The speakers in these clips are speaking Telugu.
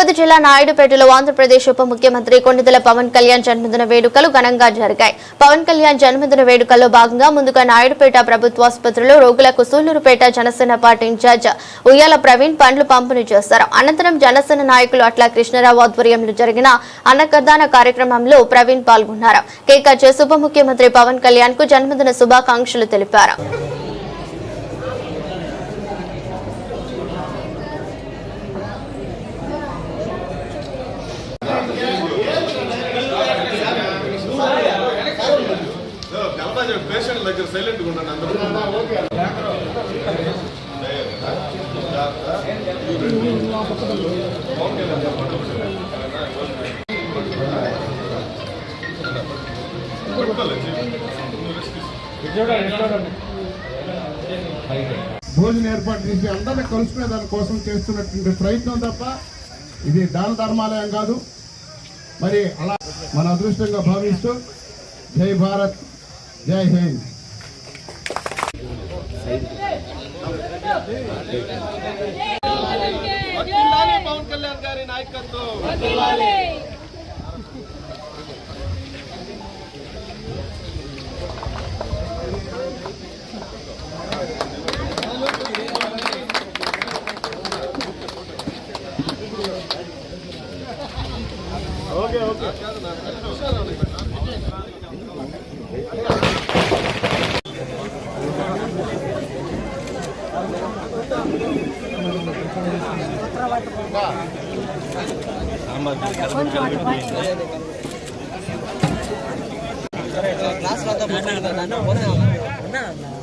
తిరుపతి జిల్లా నాయుడుపేటలో ఆంధ్రప్రదేశ్ ఉప ముఖ్యమంత్రి కొన్నిదెల పవన్ కళ్యాణ్ జన్మదిన వేడుకలు ఘనంగా జరిగాయి. పవన్ కళ్యాణ్ జన్మదిన వేడుకల్లో భాగంగా ముందుగా నాయుడుపేట ప్రభుత్వాసుపత్రిలో రోగులకు సూళ్ళూరుపేట జనసేన పార్టీ ఇన్ఛార్జ్ ఉయ్యాల ప్రవీణ్ పండ్లు పంపిణీ చేశారు. అనంతరం జనసేన నాయకులు అట్లా కృష్ణరావు ఆధ్వర్యంలో జరిగిన అన్నప్రదాన కార్యక్రమంలో ప్రవీణ్ పాల్గొన్నారు. కేక్ చేసి ఉప ముఖ్యమంత్రి పవన్ కళ్యాణ్కు జన్మదిన శుభాకాంక్షలు తెలిపారు. పేషెంట్ దగ్గర సైలెంట్ ఉండండి అందరూ. భోజనం ఏర్పాటు చేసి అందరిని కలుసుకునే దానికోసం చేస్తున్నటువంటి ప్రయత్నం తప్ప ఇది దాన ధర్మాలయం కాదు. మరి అలా మన అదృష్టంగా భావిస్తూ జై భారత్. జై హింద్ వర్ధిల్లాలి పవన్ కళ్యాణ్ గారి నాయకత్వం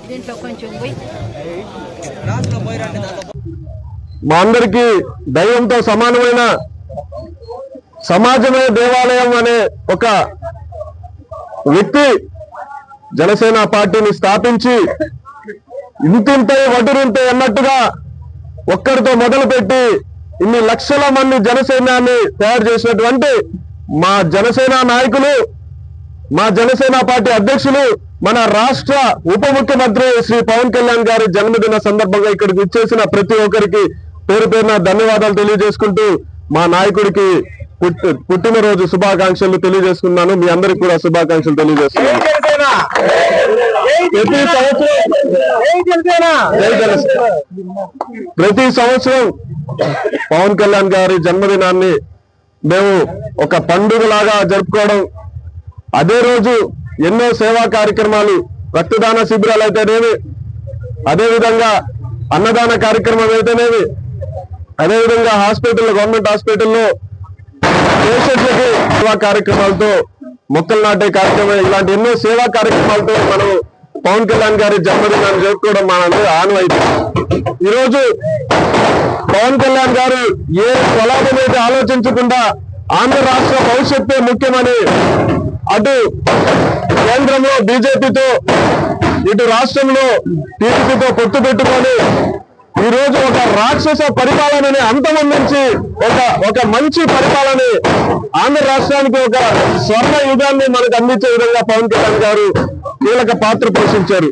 దీంట్లో కొంచెం పోయి మా అందరికీ దైవంతో సమానమైన సమాజమే దేవాలయం అనే ఒక వ్యక్తి జనసేన పార్టీని స్థాపించి ఇంతింతై వటురింతే అన్నట్టుగా ఒక్కరితో మొదలుపెట్టి ఇన్ని లక్షల మంది జనసేనాన్ని తయారు చేసినటువంటి మా జనసేన నాయకులు మా జనసేన పార్టీ అధ్యక్షులు మన రాష్ట్ర ఉప ముఖ్యమంత్రి శ్రీ పవన్ కళ్యాణ్ గారి జన్మదిన సందర్భంగా ఇక్కడికి ఇచ్చేసిన ప్రతి ఒక్కరికి పేరు పేరున ధన్యవాదాలు తెలియజేసుకుంటూ మా నాయకుడికి పుట్టినరోజు శుభాకాంక్షలు తెలియజేసుకున్నాను. మీ అందరికి కూడా శుభాకాంక్షలు తెలియజేస్తున్నాను. ప్రతి సంవత్సరం. ప్రతి పవన్ కళ్యాణ్ గారి జన్మదినాన్ని మేము ఒక పండుగలాగా జరుపుకోవడం. అదే రోజు ఎన్నో సేవా కార్యక్రమాలు రక్తదాన శిబిరాలు అయితేనేమి అదే విధంగా అన్నదాన కార్యక్రమం అయితేనేమి అదే విధంగా హాస్పిటల్ గవర్నమెంట్ హాస్పిటల్లో పేషెంట్లకి సేవా కార్యక్రమాలతో మొక్కలు నాటే కార్యక్రమం ఇలాంటి ఎన్నో సేవా కార్యక్రమాలతో మనం పవన్ కళ్యాణ్ గారి జన్మదినాన్ని జరుపుకోవడం మనందరూ ఆనవాయితీ. ఈరోజు పవన్ కళ్యాణ్ గారు ఏ స్వలాభం అయితే ఆలోచించకుండా ఆంధ్ర రాష్ట్ర భవిష్యత్తే ముఖ్యమని అటు కేంద్రంలో బీజేపీతో ఇటు రాష్ట్రంలో టీడీపీతో పొత్తు పెట్టుకొని ఈ రోజు ఒక రాక్షస పరిపాలనని అంతమొందించి ఒక ఒక మంచి పరిపాలన ఆంధ్ర రాష్ట్రానికి ఒక స్వర్ణ యుగాన్ని మనకు అందించే విధంగా పవన్ కళ్యాణ్ గారు కీలక పాత్ర పోషించారు.